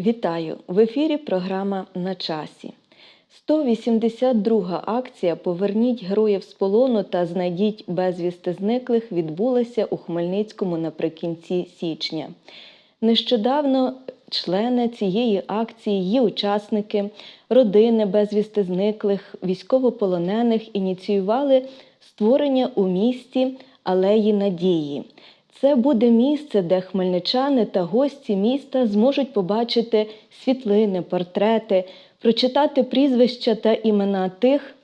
Вітаю! В ефірі програма На часі. 182 акція Поверніть героїв з полону та знайдіть безвісти зниклих відбулася у Хмельницькому наприкінці січня. Нещодавно члени цієї акції, її учасники, родини безвісти зниклих, військовополонених ініціювали створення у місті алеї надії. Це буде місце, де хмельничани та гості міста зможуть побачити світлини, портрети, прочитати прізвища та імена тих,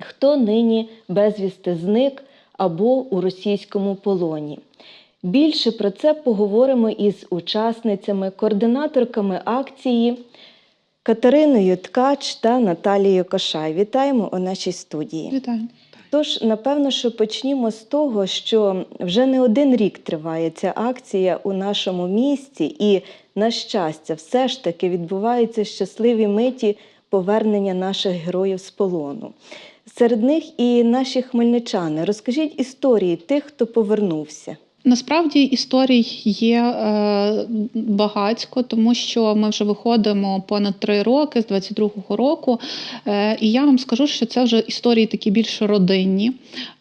хто нині безвісти зник або у російському полоні. Більше про це поговоримо із учасницями, координаторками акції Катериною Ткач та Наталією Кошай. Вітаємо у нашій студії. Вітаю. Тож, напевно, що почнімо з того, що вже не один рік триває ця акція у нашому місті, і, на щастя, все ж таки відбуваються щасливі миті повернення наших героїв з полону. Серед них і наші хмельничани. Розкажіть історії тих, хто повернувся. Насправді історій є е, багатько, тому що ми вже виходимо понад три роки з 22-го року. Е, і я вам скажу, що це вже історії такі більш родинні,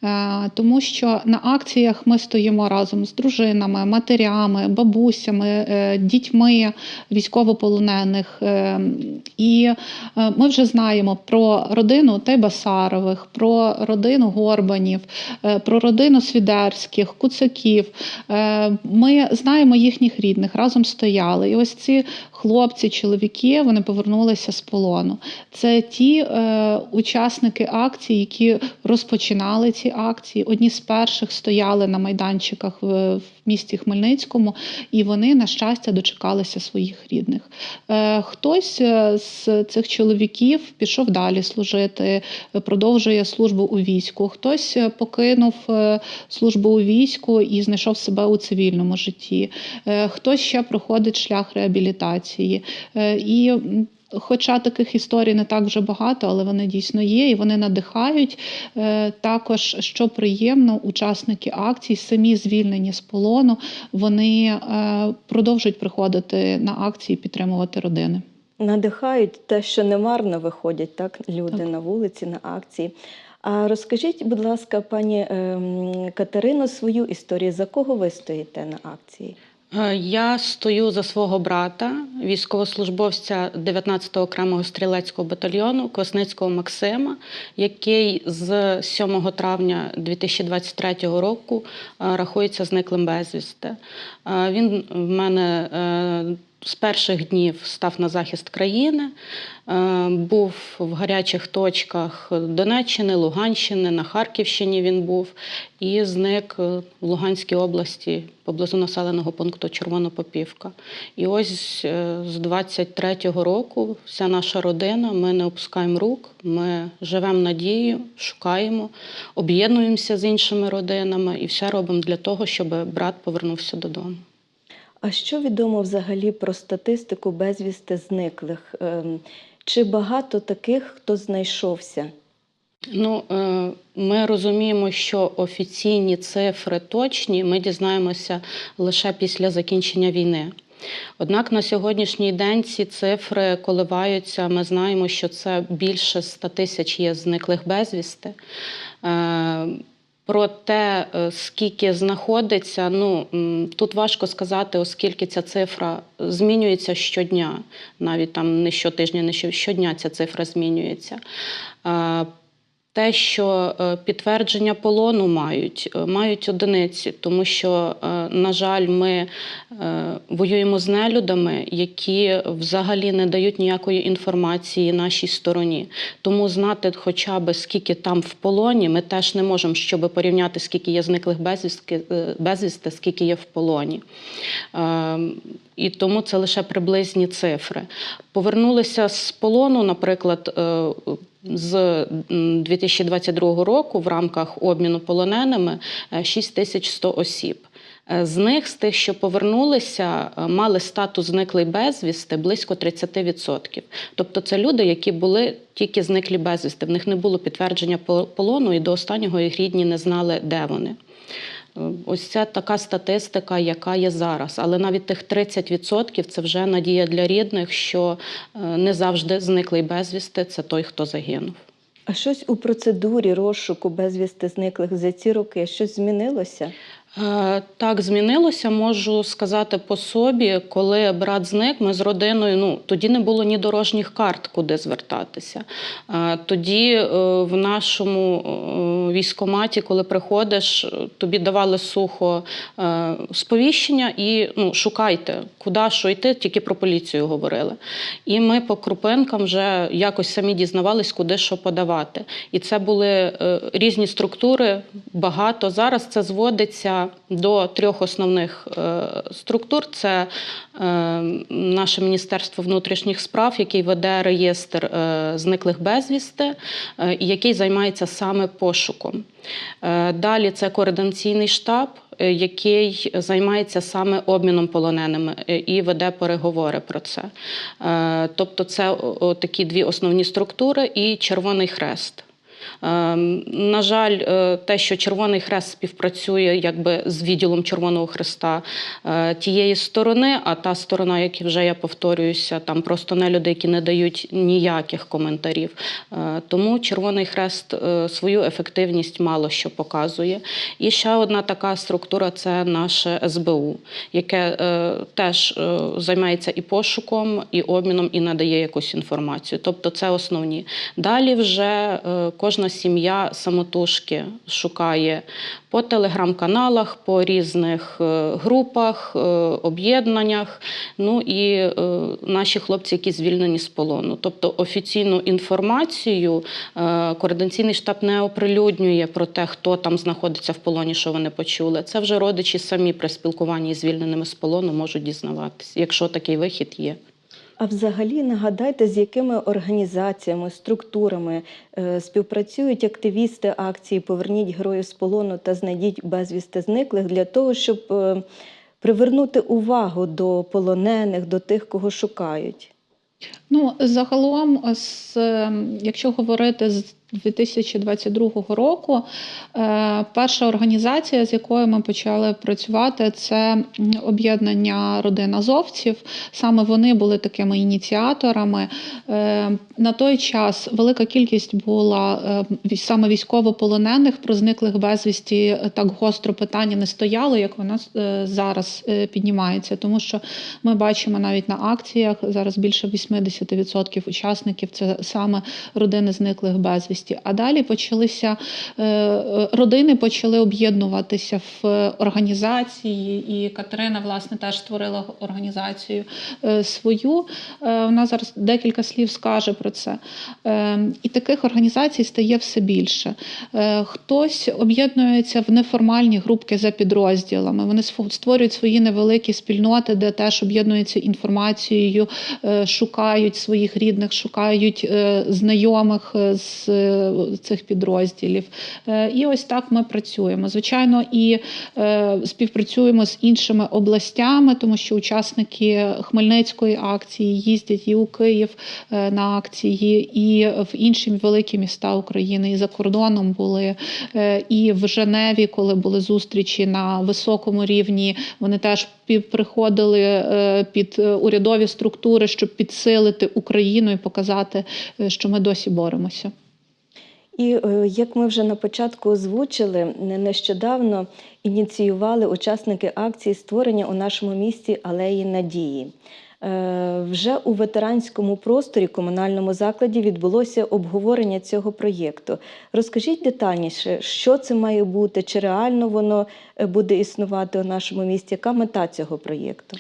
е, тому що на акціях ми стоїмо разом з дружинами, матерями, бабусями, е, дітьми військовополонених. Е, і е, ми вже знаємо про родину Тайбасарових, про родину Горбанів, е, про родину Свідерських, Куцаків. Е, Ми знаємо їхніх рідних, разом стояли. І ось ці хлопці, чоловіки, вони повернулися з полону. Це ті е, учасники акції, які розпочинали ці акції. Одні з перших стояли на майданчиках в, в місті Хмельницькому, і вони, на щастя, дочекалися своїх рідних. Е, Хтось е, з цих чоловіків пішов далі служити, продовжує службу у війську. Хтось е, покинув е, службу у війську і знайшов себе у цивільному житті. Е, Хтось ще проходить шлях реабілітації. Е, І Хоча таких історій не так вже багато, але вони дійсно є і вони надихають. Е, Також, що приємно, учасники акцій, самі звільнені з полону, вони е, продовжують приходити на акції, підтримувати родини. Надихають те, що немарно виходять так, люди Так. на вулиці, на акції. А розкажіть, будь ласка, пані ем, Катерино, свою історію. За кого ви стоїте на акції? Е, Я стою за свого брата, військовослужбовця 19-го окремого стрілецького батальйону Косницького Максима, який з 7 травня 2023 року е, рахується зниклим безвісти. Е, Він в мене з перших днів став на захист країни, е, був в гарячих точках Донеччини, Луганщини, на Харківщині він був і зник е, в Луганській області поблизу населеного пункту Червонопопівка. І ось е, з 23-го року вся наша родина, ми не опускаємо рук, ми живемо надією, шукаємо, об'єднуємося з іншими родинами і все робимо для того, щоб брат повернувся додому. А що відомо взагалі про статистику безвісти зниклих? Ем, Чи багато таких, хто знайшовся? Ну, е, ми розуміємо, що офіційні цифри точні ми дізнаємося лише після закінчення війни. Однак на сьогоднішній день ці цифри коливаються. Ми знаємо, що це більше 100 тисяч є зниклих безвісти. Е, Про те, е, скільки знаходиться, ну тут важко сказати, оскільки ця цифра змінюється щодня, навіть там не щотижня, не щодня ця цифра змінюється. Те, що е, підтвердження полону мають, е, мають одиниці, тому що, е, на жаль, ми воюємо з нелюдами, які взагалі не дають ніякої інформації нашій стороні. Тому знати хоча б скільки там в полоні, ми теж не можемо, щоб порівняти, скільки є зниклих безвістки, безвісти, скільки є в полоні. І тому це лише приблизні цифри. Повернулися з полону, наприклад, з м, 2022 року в рамках обміну полоненими е, 6100 осіб. Е, З них, з тих, що повернулися, е, мали статус зниклий безвісти близько 30%. Тобто це люди, які були тільки зниклі безвісти. В них не було підтвердження по- полону, і до останнього їх рідні не знали, де вони. Ось це така статистика, яка є зараз. Але навіть тих 30% це вже надія для рідних, що е, не завжди зниклий безвісти це той, хто загинув. А щось у процедурі розшуку безвісти зниклих за ці роки щось змінилося? Е, Так, змінилося, можу сказати по собі, коли брат зник, ми з родиною, ну тоді не було ні дорожніх карт, куди звертатися. Е, Тоді е, в нашому військкоматі, коли приходиш, тобі давали сухо сповіщення і ну, шукайте, куди що йти, тільки про поліцію говорили. І ми по крупинкам вже якось самі дізнавались, куди що подавати. І це були різні структури, багато. Зараз це зводиться до трьох основних е, структур: це е, наше Міністерство внутрішніх справ, який веде реєстр е, зниклих безвісти, який займається саме пошуком. Далі це координаційний штаб, який займається саме обміном полоненими і веде переговори про це. Тобто, це такі дві основні структури і Червоний Хрест. Ем, На жаль, е, те, що Червоний Хрест співпрацює якби з відділом Червоного Хреста е, тієї сторони, а та сторона, як вже я повторююся, там просто не люди, які не дають ніяких коментарів. Е, Тому Червоний Хрест свою ефективність мало що показує. І ще одна така структура це наше СБУ, яке теж займається і пошуком, і обміном, і надає якусь інформацію. Тобто це основні. Далі вже е, кожна сім'я самотужки шукає по телеграм-каналах, по різних е, групах, е, об'єднаннях. Ну і е, наші хлопці, які звільнені з полону. Тобто офіційну інформацію координаційний штаб не оприлюднює про те, хто там знаходиться в полоні, що вони почули. Це вже родичі самі при спілкуванні з звільненими з полону можуть дізнаватися, якщо такий вихід є. А взагалі нагадайте, з якими організаціями, структурами е, співпрацюють активісти акції Поверніть героїв з полону та знайдіть безвісти зниклих для того, щоб е, привернути увагу до полонених, до тих, кого шукають. Ну, загалом, з, ем, якщо говорити з 2022 року, е, перша організація, з якою ми почали працювати, це об'єднання родин азовців. Саме вони були такими ініціаторами. Е, На той час велика кількість була е, саме військовополонених про зниклих безвісті так гостро питання не стояло, як воно зараз піднімається, тому що ми бачимо навіть на акціях зараз більше 80% учасників це саме родини зниклих безвісті. А далі почалися е, родини почали об'єднуватися в організації, і Катерина власне теж створила організацію е, свою. Е, Вона зараз декілька слів скаже про це. І таких організацій стає все більше. Хтось об'єднується в неформальні групки за підрозділами. Вони створюють свої невеликі спільноти, де теж об'єднуються інформацією, шукають своїх рідних, шукають знайомих з цих підрозділів. Е, І ось так ми працюємо. Звичайно, і е, співпрацюємо з іншими областями, тому що учасники Хмельницької акції їздять і у Київ е, на акції, і в інші великі міста України, і за кордоном були, і в Женеві, коли були зустрічі на високому рівні, вони теж приходили під урядові структури, щоб підсилити Україну і показати, що ми досі боремося. І е, як ми вже на початку озвучили, не- нещодавно ініціювали учасники акції створення у нашому місті алеї надії. Е, Вже у ветеранському просторі комунальному закладі відбулося обговорення цього проєкту. Розкажіть детальніше, що це має бути, чи реально воно е, буде існувати у нашому місті? Яка мета цього проєкту?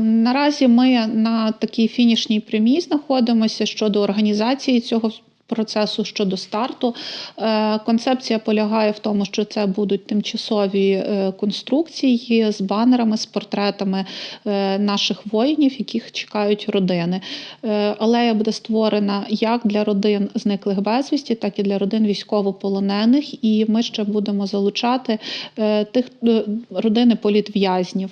Наразі ми на такій фінішній прямій знаходимося щодо організації цього процесу щодо старту. Е, Концепція полягає в тому, що це будуть тимчасові е, конструкції з банерами, з портретами е, наших воїнів, яких чекають родини. Алея буде створена як для родин зниклих безвісті, так і для родин військовополонених. І ми ще будемо залучати тих родини політв'язнів.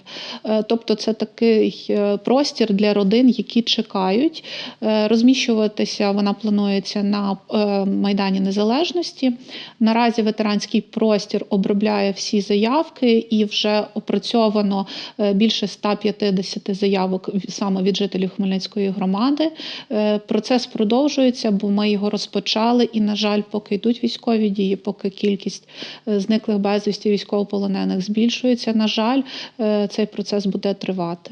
Тобто, це такий простір для родин, які чекають. Розміщуватися вона планується на на е, Майдані Незалежності. Наразі ветеранський простір обробляє всі заявки і вже опрацьовано е, більше 150 заявок саме від жителів Хмельницької громади. Е, Процес продовжується, бо ми його розпочали. І, на жаль, поки йдуть військові дії, поки кількість зниклих безвісті військовополонених збільшується, на жаль, цей процес буде тривати.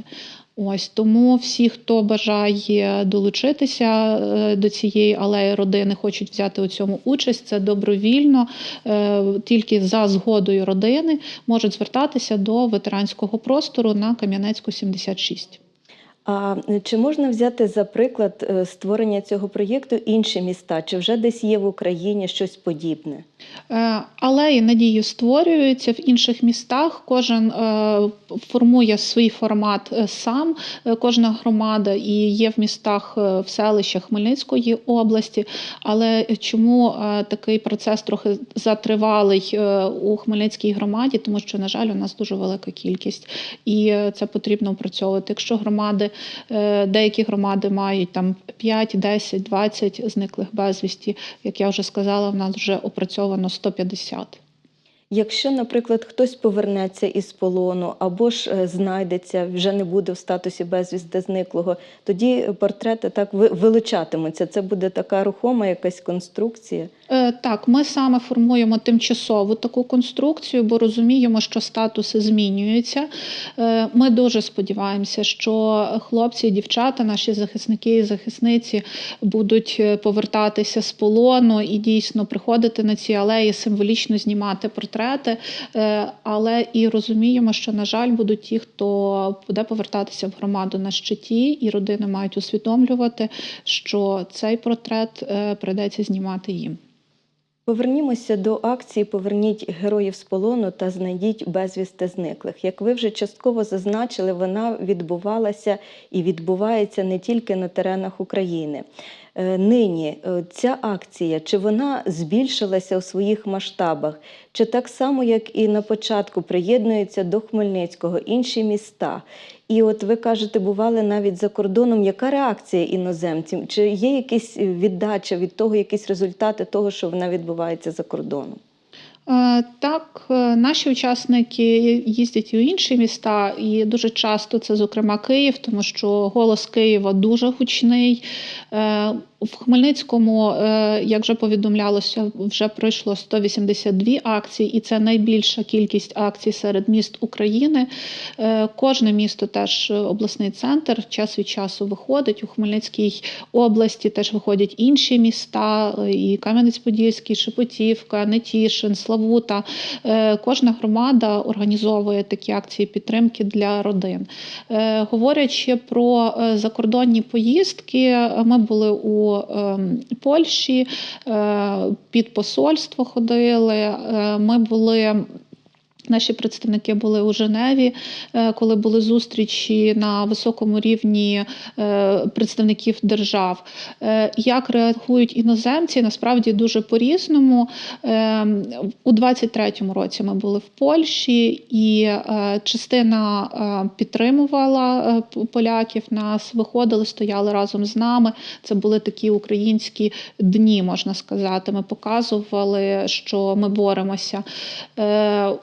Ось тому всі, хто бажає долучитися е, до цієї алеї родини, хочуть взяти у цьому участь. Це добровільно, е, тільки за згодою родини можуть звертатися до ветеранського простору на Кам'янецьку 76. А чи можна взяти за приклад е, створення цього проєкту інші міста? Чи вже десь є в Україні щось подібне? Е, Алеї надію створюються в інших містах. Кожен е, формує свій формат е, сам, кожна громада і є в містах в селищах Хмельницької області. Але чому такий процес трохи затривалий у Хмельницькій громаді? Тому що, на жаль, у нас дуже велика кількість, і це потрібно опрацьовувати. Якщо громади, деякі громади мають там 5, 10, 20 зниклих безвісті, як я вже сказала, в нас вже опрацьовано 150. Якщо, наприклад, хтось повернеться із полону або ж е, знайдеться, вже не буде в статусі безвісти зниклого, тоді портрети так ви- вилучатимуться. Це буде така рухома якась конструкція. Е, Так, ми саме формуємо тимчасову таку конструкцію, бо розуміємо, що статуси змінюються. Е, Ми дуже сподіваємося, що хлопці і дівчата, наші захисники і захисниці, будуть е, повертатися з полону і дійсно приходити на ці алеї, символічно знімати портрети. Але і розуміємо, що, на жаль, будуть ті, хто буде повертатися в громаду на щиті, і родини мають усвідомлювати, що цей портрет прийдеться знімати їм. Повернімося до акції Поверніть героїв з полону та знайдіть безвісти зниклих. Як ви вже частково зазначили, вона відбувалася і відбувається не тільки на теренах України. Е, Нині е, ця акція чи вона збільшилася у своїх масштабах, чи так само, як і на початку, приєднуються до Хмельницького інші міста? І от ви кажете, бували навіть за кордоном. Яка реакція іноземців? Чи є якась е, віддача від того, якісь результати того, що вона відбувається за кордоном? Е, Так, е, наші учасники їздять і у інші міста, і дуже часто це, зокрема, Київ, тому що голос Києва дуже гучний. В Хмельницькому, е, як вже повідомлялося, вже пройшло 182 акції, і це найбільша кількість акцій серед міст України. Е, Кожне місто теж е, обласний центр час від часу виходить. У Хмельницькій області теж виходять інші міста, і Кам'янець-Подільський, Шепетівка, Нетішин, Славута. Кожна громада організовує такі акції підтримки для родин. Говорячи про закордонні поїздки, ми були у ем, Польщі, е, під посольство ходили. е, Ми були. Наші представники були у Женеві, е, коли були зустрічі на високому рівні е, представників держав. Е, Як реагують іноземці? Насправді дуже по-різному. Е, У 23-му році ми були в Польщі, і частина підтримувала поляків. Нас виходили, стояли разом з нами. Це були такі українські дні, можна сказати. Ми показували, що ми боремося.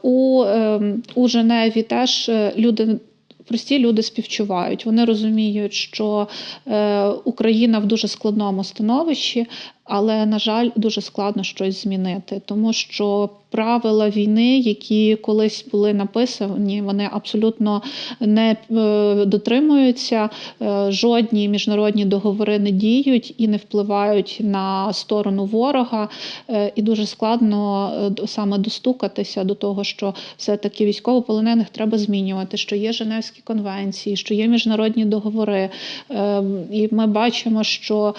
У, ем, у Женеві теж е, люди. Прості люди співчувають. Вони розуміють, що е, Україна в дуже складному становищі, але, на жаль, дуже складно щось змінити, тому що правила війни, які колись були написані, вони абсолютно не е, дотримуються. Е, Жодні міжнародні договори не діють і не впливають на сторону ворога. Е, І дуже складно саме достукатися до того, що все-таки військовополонених треба змінювати, що є Женевські конвенції, що є міжнародні договори. Е, І ми бачимо, що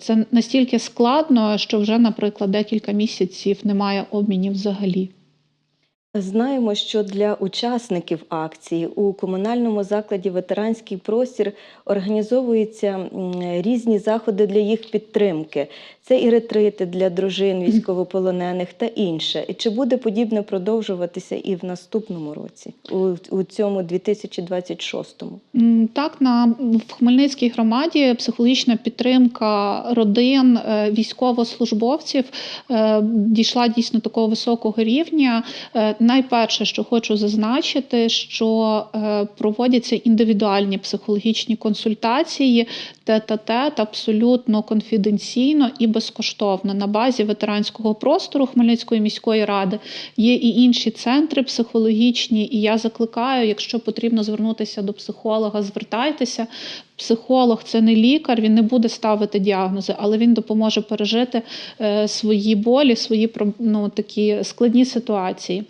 це настільки складно, що вже, наприклад, декілька місяців немає обмінів взагалі. Знаємо, що для учасників акції у комунальному закладі Ветеранський простір організовуються різні заходи для їх підтримки. Це і ретрити для дружин військовополонених та інше. І чи буде подібне продовжуватися і в наступному році, у, у цьому 2026-му? М, Так, на в Хмельницькій громаді психологічна підтримка родин е, військовослужбовців е, дійшла дійсно такого високого рівня. Найперше, що хочу зазначити, що е, проводяться індивідуальні психологічні консультації тет-а-тет абсолютно конфіденційно і безкоштовно на базі ветеранського простору Хмельницької міської ради. Є і інші центри психологічні, і я закликаю, якщо потрібно звернутися до психолога, звертайтеся. Психолог це не лікар, він не буде ставити діагнози, але він допоможе пережити е, свої болі, свої ну, такі складні ситуації.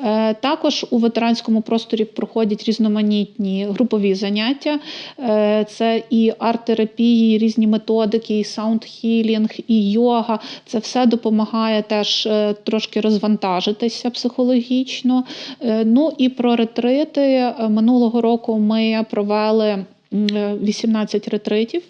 Е, також у ветеранському просторі проходять різноманітні групові заняття. Е, це і арт-терапії, і різні методики, і саунд-хілінг, і йога. Це все допомагає теж трошки розвантажитися психологічно. Ну і про ретрити. Минулого року ми провели 18 ретритів.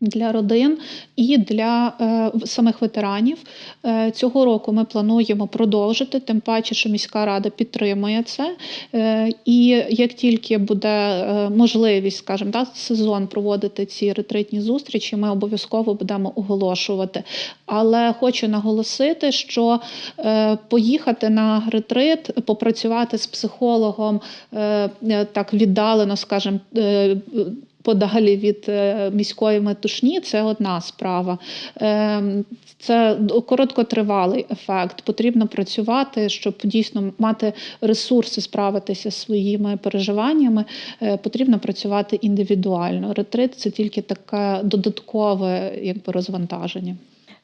Для родин і для е, самих ветеранів Е, цього року ми плануємо продовжити, тим паче, що міська рада підтримує це. Е, і як тільки буде е, можливість, скажімо, так, сезон проводити ці ретритні зустрічі, ми обов'язково будемо оголошувати. Але хочу наголосити, що е, поїхати на ретрит, попрацювати з психологом е, е, так віддалено, скажімо, е, подалі від е, міської метушні, це одна справа. Ем, Це короткотривалий ефект. Потрібно працювати, щоб дійсно мати ресурси справитися зі своїми переживаннями. Е, Потрібно працювати індивідуально. Ретрит це тільки таке додаткове якби, розвантаження.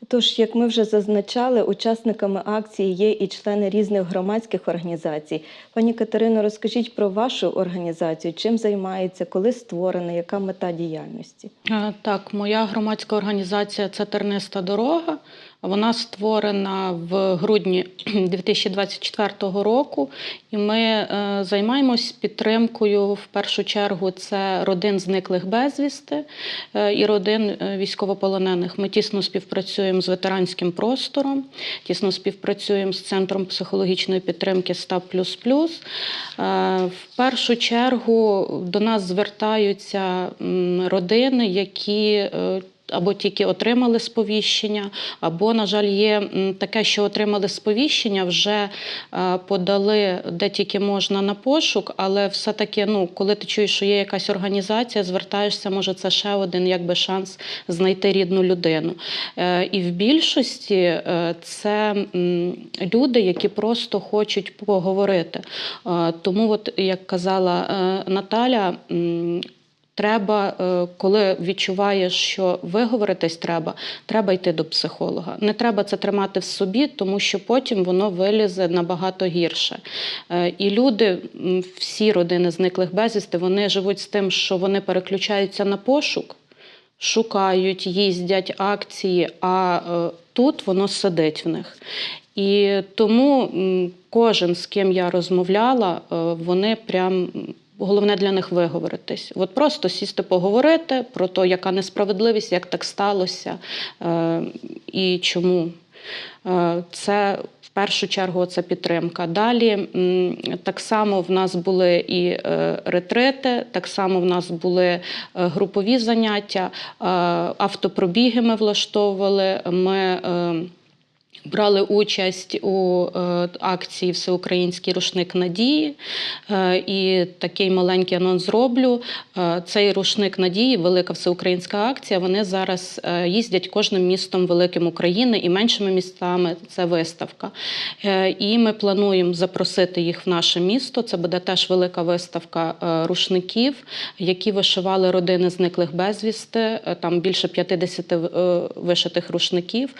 Тож, як ми вже зазначали, учасниками акції є і члени різних громадських організацій. Пані Катерино, розкажіть про вашу організацію, чим займається, коли створена, яка мета діяльності? Е, Так, моя громадська організація це Терниста дорога. Вона створена в грудні 2024 року, і ми е, займаємось підтримкою в першу чергу це родин зниклих безвісти е, і родин е, військовополонених. Ми тісно співпрацюємо з ветеранським простором, тісно співпрацюємо з центром психологічної підтримки Став Плюс Плюс. В першу чергу до нас звертаються родини, які або тільки отримали сповіщення, або, на жаль, є таке, що отримали сповіщення, вже е, подали де тільки можна на пошук, але все-таки, ну, коли ти чуєш, що є якась організація, звертаєшся, може, це ще один якби, шанс знайти рідну людину. Е, І в більшості е, це люди, які просто хочуть поговорити. Тому, от, як казала Наталя, Треба, е, коли відчуваєш, що виговоритись треба, треба йти до психолога. Не треба це тримати в собі, тому що потім воно вилізе набагато гірше. Е, І люди, всі родини зниклих безвісти, вони живуть з тим, що вони переключаються на пошук, шукають, їздять акції, а е, тут воно сидить в них. І тому кожен, з ким я розмовляла, вони прям. Головне для них виговоритись. От просто сісти поговорити про те, яка несправедливість, як так сталося е, і чому. Е, Це в першу чергу це підтримка. Далі так само в нас були і е, ретрити, так само в нас були групові заняття, автопробіги ми влаштовували. Ми Брали участь у е, акції Всеукраїнський рушник надії. Е, і такий маленький анонс зроблю. Е, цей рушник надії, велика всеукраїнська акція. Вони зараз їздять кожним містом великим України і меншими містами. Це виставка. І ми плануємо запросити їх в наше місто. Це буде теж велика виставка рушників, які вишивали родини зниклих безвісти. Там більше 50 е, вишитих рушників.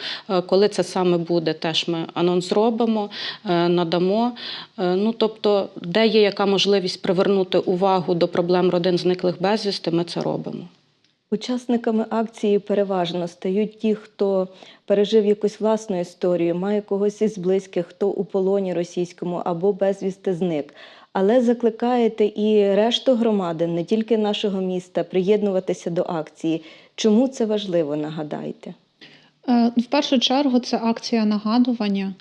Коли це саме буде, теж ми анонс зробимо, е, надамо. Е, Ну, тобто, де є яка можливість привернути увагу до проблем родин зниклих безвісти, ми це робимо. Учасниками акції переважно стають ті, хто пережив якусь власну історію, має когось із близьких, хто у полоні російському або безвісти зник. Але закликаєте і решту громади, не тільки нашого міста, приєднуватися до акції. Чому це важливо, нагадайте? Е, В першу чергу це акція нагадування,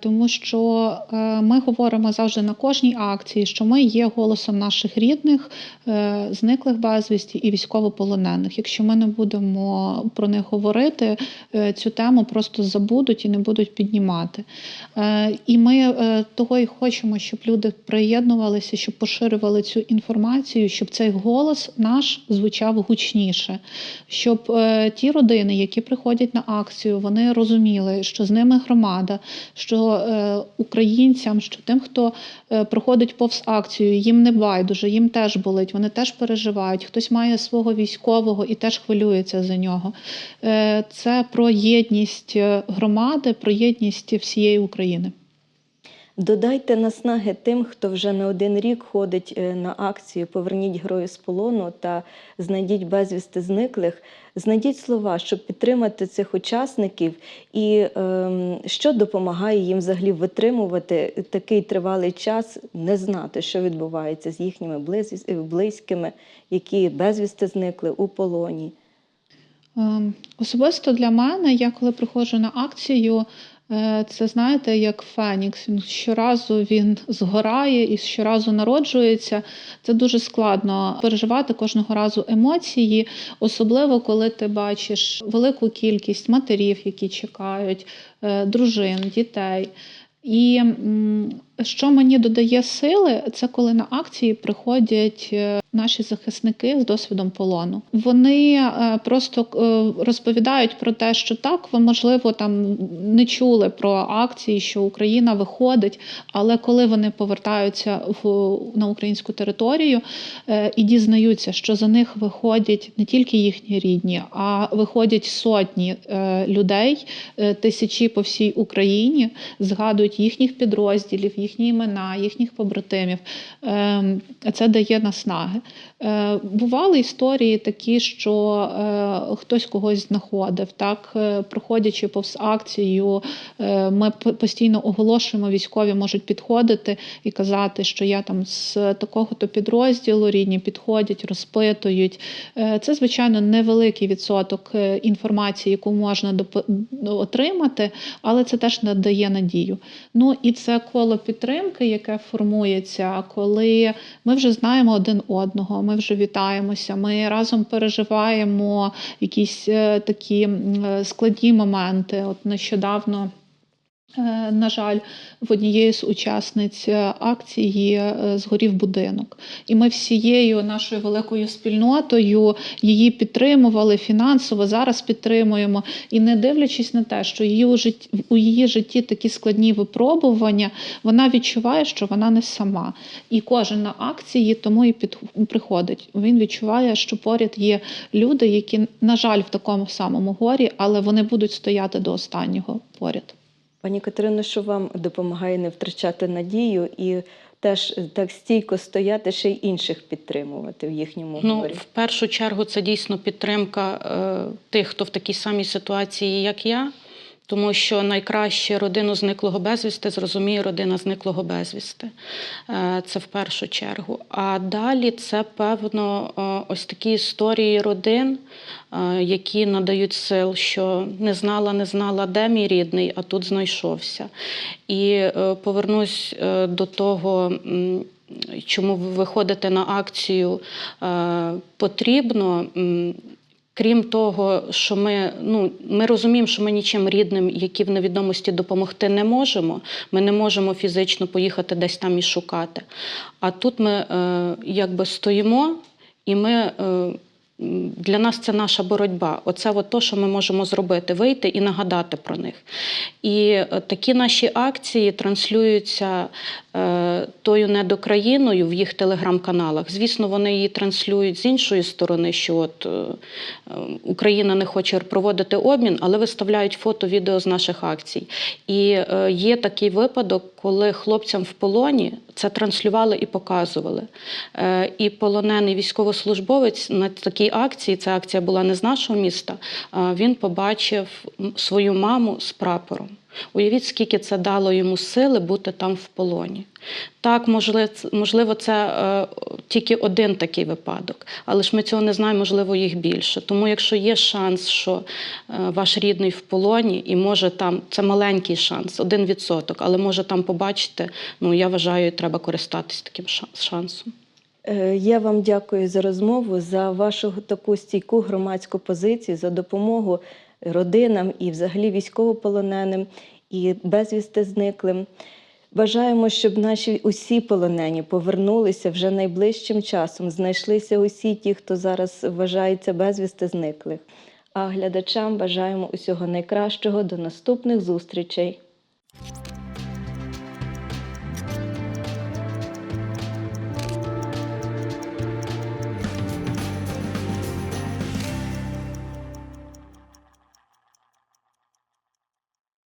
тому що е, ми говоримо завжди на кожній акції, що ми є голосом наших рідних, е, зниклих безвісті і військовополонених. Якщо ми не будемо про них говорити, е, цю тему просто забудуть і не будуть піднімати. Е, І ми е, того і хочемо, щоб люди приєднувалися, щоб поширювали цю інформацію, щоб цей голос наш звучав гучніше, щоб е, ті родини, які приходять на акцію, вони розуміли, що з ними громада, що е, українцям, що тим, хто е, проходить повз акцію, їм не байдуже, їм теж болить, вони теж переживають. Хтось має свого військового і теж хвилюється за нього. Е, Це про єдність громади, про єдність всієї України. Додайте наснаги тим, хто вже не один рік ходить е, на акцію Поверніть герою з полону та знайдіть безвісти зниклих. Знайдіть слова, щоб підтримати цих учасників, і ем, що допомагає їм взагалі витримувати такий тривалий час, не знати, що відбувається з їхніми е, близькими, які безвісти зникли у полоні. Ем, Особисто для мене, я коли приходжу на акцію, е, це знаєте, як Фенікс. Він щоразу він згорає і щоразу народжується. Це дуже складно переживати кожного разу емоції, особливо коли ти бачиш велику кількість матерів, які чекають, е, дружин, дітей. І що мені додає сили, це коли на акції приходять е, наші захисники з досвідом полону. Вони е, просто е, розповідають про те, що так, ви можливо там не чули про акції, що Україна виходить, але коли вони повертаються в на українську територію і дізнаються, що за них виходять не тільки їхні рідні, а виходять сотні людей, тисячі по всій Україні, згадують їхніх підрозділів, їхні імена, їхніх побратимів. Ем, Це дає наснаги. Е, Бували історії такі, що е, хтось когось знаходив. Так, Е, проходячи повз акцію, ми постійно оголошуємо, військові можуть підходити і казати, що я там з такого-то підрозділу рідні підходять, розпитують. Це, звичайно, невеликий відсоток інформації, яку можна отримати, але це теж надає надію. Ну і це коло підтримки, яке формується, коли ми вже знаємо один одного, ми вже вітаємося, ми разом переживаємо якісь е, такі е, складні моменти. От нещодавно. Е, На жаль, в однієї з учасниць е, акції е, згорів будинок, і ми всією нашою великою спільнотою її підтримували фінансово. Зараз підтримуємо. І не дивлячись на те, що її у житті у її житті такі складні випробування, вона відчуває, що вона не сама. І кожен на акції тому і під приходить. Він відчуває, що поряд є люди, які, на жаль, в такому самому горі, але вони будуть стояти до останнього поряд. Пані Катерино, що вам допомагає не втрачати надію і теж так стійко стояти, ще й інших підтримувати в їхньому Ну, горі? в першу чергу, це дійсно підтримка е, тих, хто в такій самій ситуації, як я. Тому що найкраще родину зниклого безвісти зрозуміє родина зниклого безвісти. Е, Це в першу чергу. А далі це, певно, ось такі історії родин, е, які надають сил, що не знала, не знала, де мій рідний, а тут знайшовся. І е, повернусь до того. Чому ви виходите на акцію потрібно, крім того, що ми, ну, ми розуміємо, що ми нічим рідним, які в невідомості допомогти не можемо. Ми не можемо фізично поїхати десь там і шукати. А тут ми е, якби стоїмо, і ми. Е, для нас це наша боротьба. Оце от то, що ми можемо зробити: вийти і нагадати про них. І е, такі наші акції транслюються тою недокраїною в їх телеграм-каналах. Звісно, вони її транслюють з іншої сторони, що от е, е, Україна не хоче проводити обмін, але виставляють фото, відео з наших акцій. І е, є такий випадок, коли хлопцям в полоні це транслювали і показували. Е, І полонений військовослужбовець на такій акції, ця акція була не з нашого міста, він побачив свою маму з прапором. Уявіть, скільки це дало йому сили бути там в полоні. Так, можливо, це е, тільки один такий випадок, але ж ми цього не знаємо, можливо, їх більше. Тому, якщо є шанс, що е, ваш рідний в полоні і може там, це маленький шанс, один відсоток, але може там побачити, ну я вважаю, треба користатись таким шансом. Е, Я вам дякую за розмову, за вашу таку стійку громадську позицію, за допомогу родинам і взагалі військовополоненим і безвісти зниклим. Бажаємо, щоб наші усі полонені повернулися вже найближчим часом, знайшлися усі ті, хто зараз вважається безвісти зниклих. А глядачам бажаємо усього найкращого до наступних зустрічей.